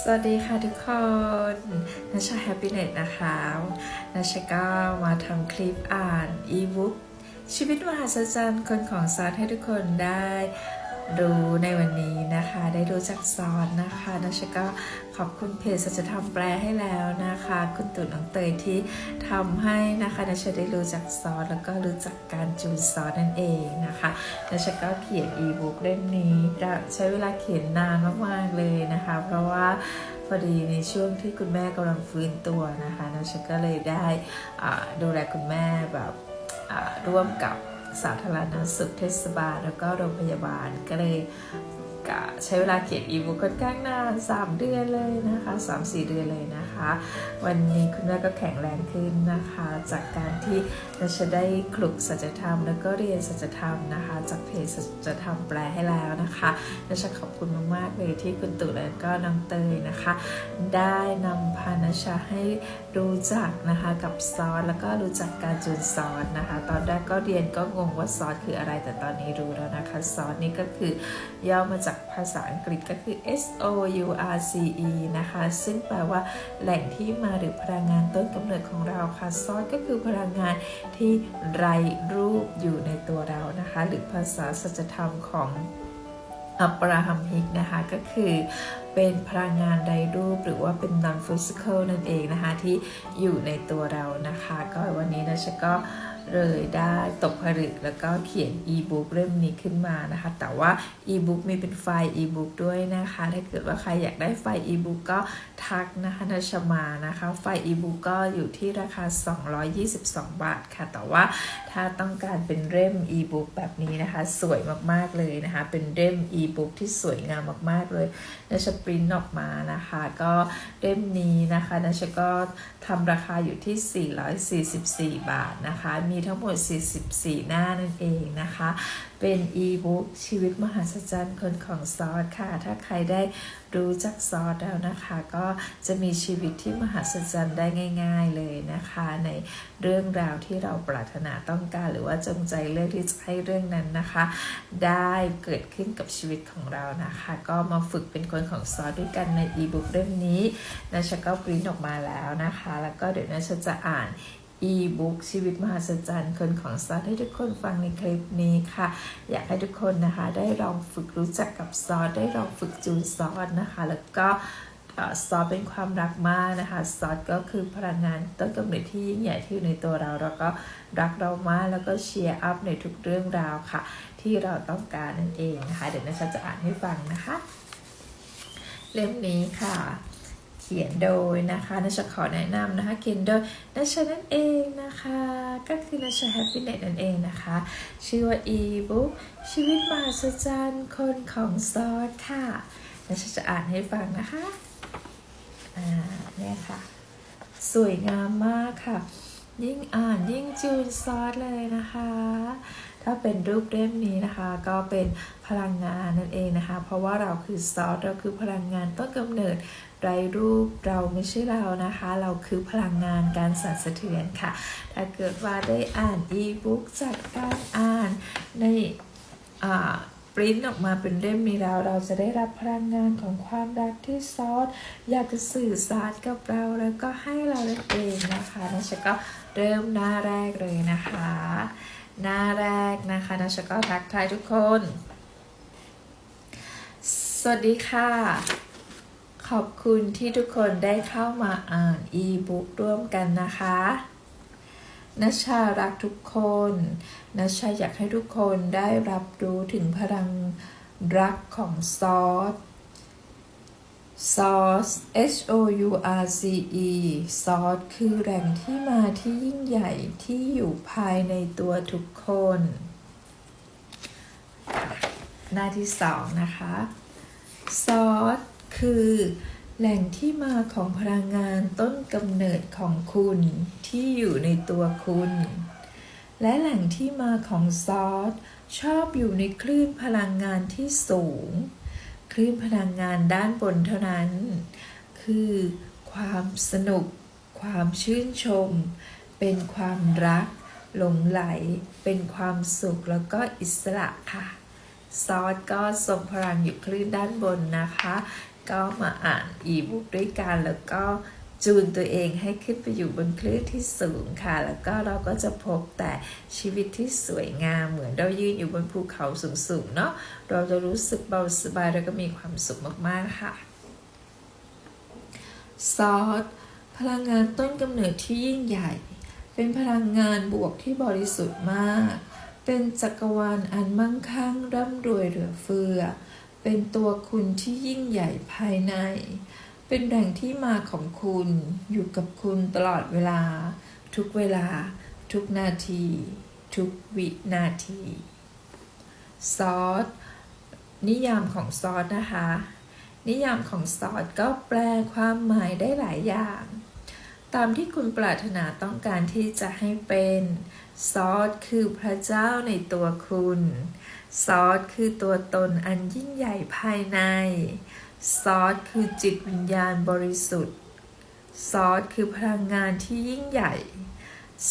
สวัสดีค่ะทุกคนนัชชาแฮปปี้เน็ตนะคะนัชชาก็มาทำคลิปอ่านอีบุ๊กชีวิตมหัศจรรย์คนของซาร์ให้ทุกคนได้ รู้ในวันนี้นะคะ ได้รู้จักซอสนะคะนัชก็ขอบคุณเพจสัจธรรมแปลให้แล้วนะคะ คุณตุ๋นน้องเตยที่ทำให้นะคะนัชได้รู้จักซอสแล้วก็รู้จักการจูนซอสนั่นเองนะคะนัชก็เขียนอีบุ๊กเล่มนี้ใช้เวลาเขียนนานมากๆเลยนะคะ เพราะว่าพอดีในช่วงที่คุณแม่กำลังฟื้นตัวนะคะนัชก็เลยได้ดูแลคุณแม่แบบร่วมกับ สาธารณสุขเทศบาล แล้วก็โรงพยาบาลก็เลย กะใช้เวลาเขียนอีบุ๊กค่อนข้างนาน3 เดือนเลยนะคะ 3-4 เดือนเลยนะคะ วันนี้คุณแม่ก็แข็งแรงขึ้นนะคะ จากการที่นัชได้คลุกสัจธรรม แล้วก็เรียนสัจธรรมนะคะ จากเพจสัจธรรมแปลให้แล้วนะคะนัชขอบคุณมากๆเลยที่คุณตู่และก็น้องเตยนะคะ ได้นำพานัชให้รู้จักนะคะกับซอสแล้วก็รู้จักการจูนซอสนะคะ ตอนแรกก็เรียนก็งงว่าซอสคืออะไร แต่ตอนนี้รู้แล้วนะคะซอสนี่ก็คือย่อมาจากภาษาอังกฤษก็คือ S O U R C E นะคะ ซึ่งแปลว่าแหล่งที่มาหรือพลังงานต้นกำเนิดของเราค่ะซอสก็คือพลังงานที่ไร้รูปอยู่ในตัวเรานะคะ หรือภาษาสัจธรรมของอับราฮัมฮิกนะคะก็คือเป็นพลังงานไร้รูปหรือว่าเป็น non physical นั่นเองนะคะที่อยู่ในตัวเรานะคะ ก็วันนี้นะฉันก็ เลยได้ตกผลึกแล้วก็เขียนอีบุ๊กเล่มนี้ขึ้นมานะคะ แต่ว่าอีบุ๊กมีเป็นไฟล์อีบุ๊กด้วยนะคะ ถ้าเกิดว่าใครอยากได้ไฟล์อีบุ๊กก็ทักนะคะนชมานะคะ ไฟล์อีบุ๊กก็อยู่ที่ราคา 222 บาทค่ะ แต่ว่าถ้าต้องการเป็นเล่มอีบุ๊กแบบนี้นะคะ สวยมากๆเลยนะคะ เป็นเล่มอีบุ๊กที่สวยงามมากๆเลยนาชปรินออกมานะคะ ก็เล่มนี้นะคะนาชก็ทำราคาอยู่ที่ 444 บาทนะคะมีีทั้งหมด 44 หน้านั่นเองนะคะ เป็นอีบุ๊กชีวิตมหัศจรรย์คนของซอสค่ะ ถ้าใครได้รู้จักซอสแล้วนะคะ ก็จะมีชีวิตที่มหัศจรรย์ได้ง่าย ๆเลยนะคะ ในเรื่องราวที่เราปรารถนาต้องการหรือว่าจงใจเลือกที่จะให้เรื่องนั้นนะคะ ได้เกิดขึ้นกับชีวิตของเรานะคะ ก็มาฝึกเป็นคนของซอสด้วยกันในอีบุ๊กเล่มนี้นะชก็ปริ้นออกมาแล้วนะคะ แล้วก็เดี๋ยวนะชจะอ่าน อีบุ๊กชีวิตมหัศจรรย์คนของซอสให้ทุกคนฟังในคลิปนี้ค่ะ อยากให้ทุกคนนะคะ ได้ลองฝึกรู้จักกับซอสได้ลองฝึกจูนซอสนะคะ แล้วก็ซอสเป็นความรักมากนะคะซอสก็คือพลังงานต้นกำเนิดที่ยิ่งใหญ่ที่อยู่ในตัวเรา แล้วก็รักเรามากแล้วก็เชียร์อัพในทุกเรื่องราวค่ะ ที่เราต้องการนั่นเองนะคะ เดี๋ยวนัชจะอ่านให้ฟังนะคะ เล่มนี้ค่ะ ขียนโดยนะคะนัชขอแนะนำนะคะเขียนโดยนัชนั่นเองนะคะ ก็คือนัชแฮปปี้เน็ตนั่นเองนะคะ ชื่อว่า e-book ชีวิตมหัศจรรย์คนของซอสค่ะนัชจะอ่านให้ฟังนะคะอ่าเนี่ยค่ะ สวยงามมากค่ะ ยิ่งอ่านยิ่งจูนซอสเลยนะคะ ถ้าเป็นรูปเล่มนี้นะคะก็เป็นพลังงานนั่นเองนะคะ เพราะว่าเราคือซอสเราคือพลังงานต้นกำเนิดไรรูปเราไม่ใช่เรานะคะ เราคือพลังงานการสั่นสะเทือนค่ะ ถ้าเกิดว่าได้อ่านอีบุ๊กจากการอ่านในอ่าปริ้นออกมาเป็นเล่มนี้แล้วเราจะได้รับพลังงานของความรักที่ซอสอยากจะสื่อสารกับเราแล้วก็ให้เราเองนะคะนัชก็เริ่มหน้าแรกเลยนะคะ หน้าแรกนะคะนัชก็ทักทายทุกคน สวัสดีค่ะ ขอบคุณที่ทุกคนได้เข้ามาอ่านอีบุ๊กร่วมกันนะคะนัชชารักทุกคนนัชชาอยากให้ทุกคนได้รับรู้ถึงพลังรักของซอส ซอส H O U R C E ซอสคือแหล่งที่มาที่ยิ่งใหญ่ที่อยู่ภายในตัวทุกคน หน้าที่สองนะคะซอสคือแหล่งที่มาของพลังงานต้นกำเนิดของคุณที่อยู่ในตัวคุณ และแหล่งที่มาของซอสชอบอยู่ในคลื่นพลังงานที่สูง คลื่นพลังงานด้านบนเท่านั้น คือ ความสนุก ความชื่นชม เป็นความรัก หลงไหล เป็นความสุขแล้วก็อิสระค่ะ ซอสก็ส่งพลังอยู่คลื่นด้านบนนะคะ ก็มาอ่านอีบุ๊กด้วยกันแล้วก็ จูนตัวเองให้ขึ้นไปอยู่บนคลื่นที่สูงค่ะ แล้วก็เราก็จะพบแต่ชีวิตที่สวยงามเหมือนเรายืนอยู่บนภูเขาสูงๆเนาะเราจะรู้สึกเบาสบายแล้วก็มีความสุขมากๆค่ะซอสพลังงานต้นกำเนิดที่ยิ่งใหญ่ เป็นพลังงานบวกที่บริสุทธิ์มาก เป็นจักรวาลอันมั่งคั่งร่ำรวยเหลือเฟือ เป็นตัวคุณที่ยิ่งใหญ่ภายใน เป็นแหล่งที่มาของคุณ อยู่กับคุณตลอดเวลา ทุกเวลา ทุกนาที ทุกวินาที ซอส นิยามของซอสนะคะ นิยามของซอสก็แปลความหมายได้หลายอย่าง ตามที่คุณปรารถนาต้องการที่จะให้เป็น ซอสคือพระเจ้าในตัวคุณ ซอสคือตัวตนอันยิ่งใหญ่ภายใน ซอสคือจิตวิญญาณบริสุทธิ์ ซอสคือพลังงานที่ยิ่งใหญ่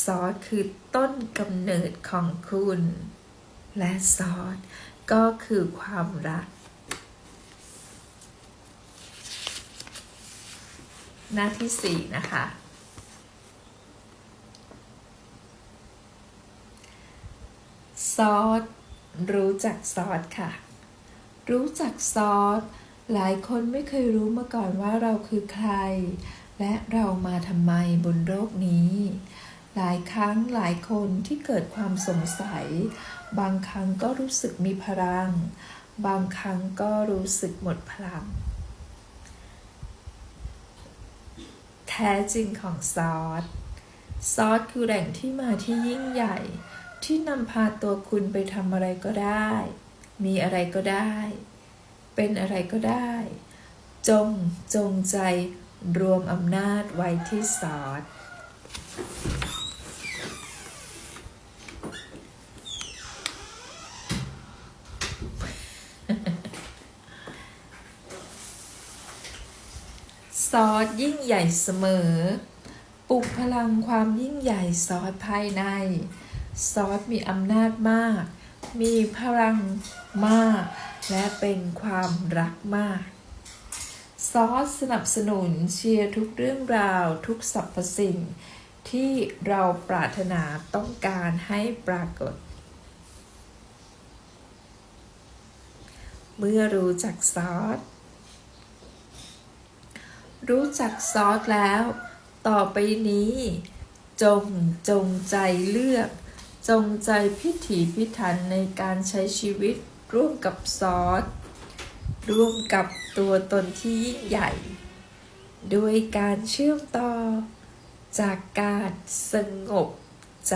ซอสคือต้นกำเนิดของคุณ และซอสก็คือความรัก หน้าที่สี่นะคะ ซอสรู้จักซอสค่ะ รู้จักซอส หลายคนไม่เคยรู้มาก่อนว่าเราคือใคร และเรามาทำไมบนโลกนี้ หลายครั้งหลายคนที่เกิดความสงสัย บางครั้งก็รู้สึกมีพลัง บางครั้งก็รู้สึกหมดพลัง แท้จริงของซอส ซอสคือแหล่งที่มาที่ยิ่งใหญ่ ที่นำพาตัวคุณไปทำอะไรก็ได้ มีอะไรก็ได้ เป็นอะไรก็ได้ จงจงใจรวมอำนาจไว้ที่ซอสซอสยิ่งใหญ่เสมอ ปลุกพลังความยิ่งใหญ่ซอสภายใน ซอสมีอำนาจมาก มีพลังมาก และเป็นความรักมาก ซอสสนับสนุนเชียร์ทุกเรื่องราวทุกสรรพสิ่ง ที่เราปรารถนาต้องการให้ปรากฏ เมื่อรู้จักซอส รู้จักซอสแล้ว ต่อไปนี้ จงจงใจเลือก จงใจพิถีพิถันในการใช้ชีวิตร่วมกับซอส ร่วมกับตัวตนที่ยิ่งใหญ่ ด้วยการเชื่อมต่อจากการสงบใจ